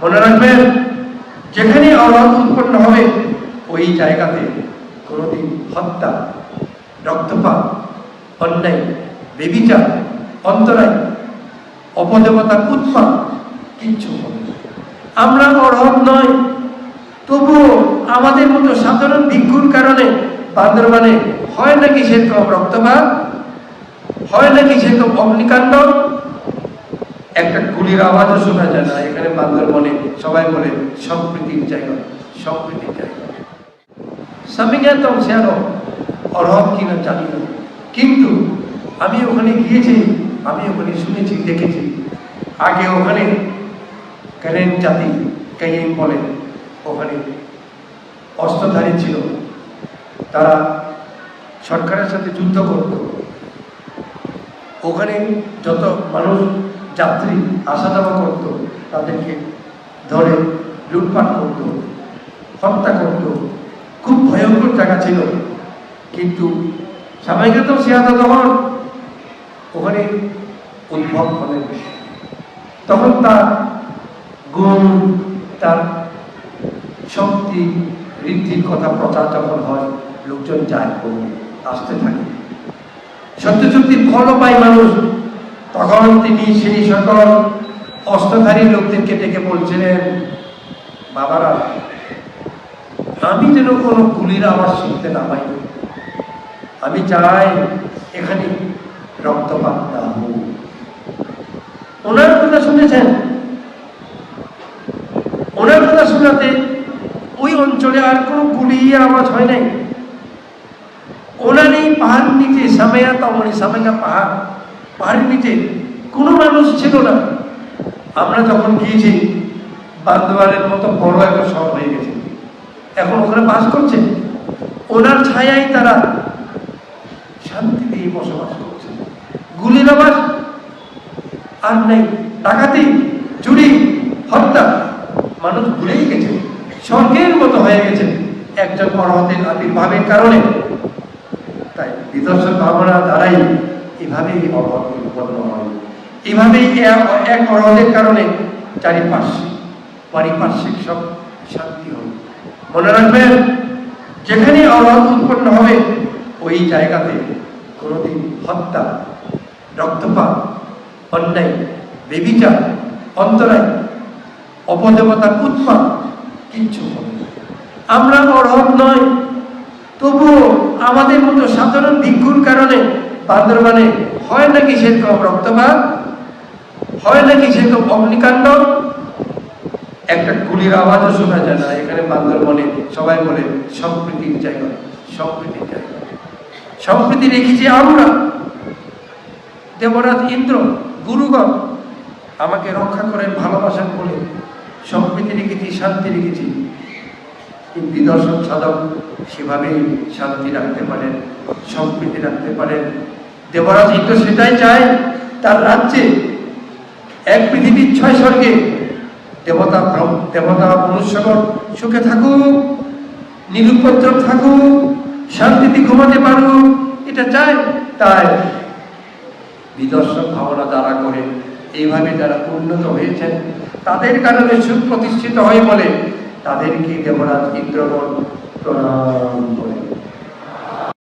মনে রাখবেন, যেখানে অবাধ উৎপন্ন হবে, ওই জায়গাতে কোনোদিন হত্যা, রক্তপাত, অন্যায়, বেবিচার, অন্তরায় অপদেবতা উৎপাত কিচ্ছু হবে আমরা অরহত নয় তবুও আমাদের মতো সাধারণ ভিক্ষুর কারণে বান্দরবানে হয় নাকি সেরকম রক্তপাত? হয় নাকি সেরকম অগ্নিকাণ্ড? একটা গুলির আওয়াজও শোনা যায় না। এখানে বান্দরবনে সবাই বলে সম্প্রীতির জায়গা সম্প্রীতির জায়গা সামিজ্ঞাতম সেয়ানো অরহত কিনা জানি না। কিন্তু আমি ওখানে গিয়েছি, আমি ওখানে শুনেছি, দেখেছি। আগে ওখানে কারেন জাতি কাইন বলে, ওখানে অস্ত্রধারী ছিল। তারা সরকারের সাথে যুদ্ধ করত। ওখানে যত মানুষ যাত্রী আসা যাওয়া করত, তাদেরকে ধরে লুটপাট করত, হত্যা করত। খুব ভয়ঙ্কর জায়গা ছিল। কিন্তু স্বাভাবিকত সিয়াদা যখন ওখানে উদ্ভব হলেন। তখন তার গুণ, তার শক্তি বৃদ্ধির কথা প্রচার যখন হয়, লোকজন যায় আসতে থাকে। সত্য সত্যি ফলও পায় মানুষ। তখন তিনি সেই সকল অস্ত্রধারী লোকদেরকে ডেকে বলছিলেন, বাবারা, আমি যেন কোনো গুলির আওয়াজ শুনতে না পাই। আমি চাই এখানে রক্তপাত না হোক। ওনার কথা শুনেছেন। ওনার কথা শোনাতে ওই অঞ্চলে আর কোনো গুলির আওয়াজ হয় নাই। ওনার এই পাহাড় নিচে সামেয়া, তমনি সামেয়া পাহাড়। পাহাড়ের নিচে কোনো মানুষ ছিল না। আমরা যখন গিয়েছি বান্দোয়ারের মতো বড় একটা শহর হয়ে গেছে। এখন ওখানে বাস করছে। ওনার ছায়াই তারা শান্তি দিয়ে বসবাস করছে। গুলির আওয়াজ আর নেই, ডাকাতি, চুরি, হত্যা, মানুষ ভুলেই গেছে। স্বর্গের মতো হয়ে গেছে একজন অরহতের আবির্ভাবের কারণে। তাই বিদর্শন ভাবনা দ্বারাই এভাবেই অরহত উৎপন্ন হয় এভাবেই এক- অরহতের কারণে চারিপার্শ্বিক পারিপার্শ্বিক সব শান্তি হয়। মনে রাখবেন, যেখানে অরহত উৎপন্ন হবে, ওই জায়গাতে কোনোদিন হত্যা, রক্তপাত, অন্যায়, বেবিচার, অন্তরায়, অপদেবতার উৎপাত কিচ্ছু হবে আমরা অরহত নয়, তবুও আমাদের মতো সাধারণ ভিক্ষুর কারণে বান্দরবানে হয় নাকি সেরকম রক্তপাত? হয় নাকি সেরকম অগ্নিকাণ্ড? একটা গুলির আওয়াজও শোনা যায় না। এখানে বান্দরবনে সবাই বলে, সম্প্রীতির জায়গা সম্প্রীতির জায়গা। সম্প্রীতি রেখেছি আমরা। দেবরাজ ইন্দ্র, গুরুগণ, আমাকে রক্ষা করেন, ভালোবাসেন বলে সম্প্রীতি রেখেছি, শান্তি রেখেছি। বিদর্শন সাধক সেভাবেই শান্তি রাখতে পারেন, সম্প্রীতি রাখতে পারেন। দেবরাজ ইন্দ্র সেটাই চায় তার রাজ্যে। এক পৃথিবীর ছয় স্বর্গে দেবতা দেবতা মনুষ্যগণ সুখে থাকুক, নিরুপদ্রব থাকুক, শান্তিতে ঘুমাতে পারুক, এটা চায় তাই বিদর্শন ভাবনা দ্বারা করে, এইভাবে যারা উন্নত হয়েছেন, তাদের কারণে সুপ্রতিষ্ঠিত হয় বলে তাদেরকে দেবরাজ ইন্দ্রগণ প্রণাম করে।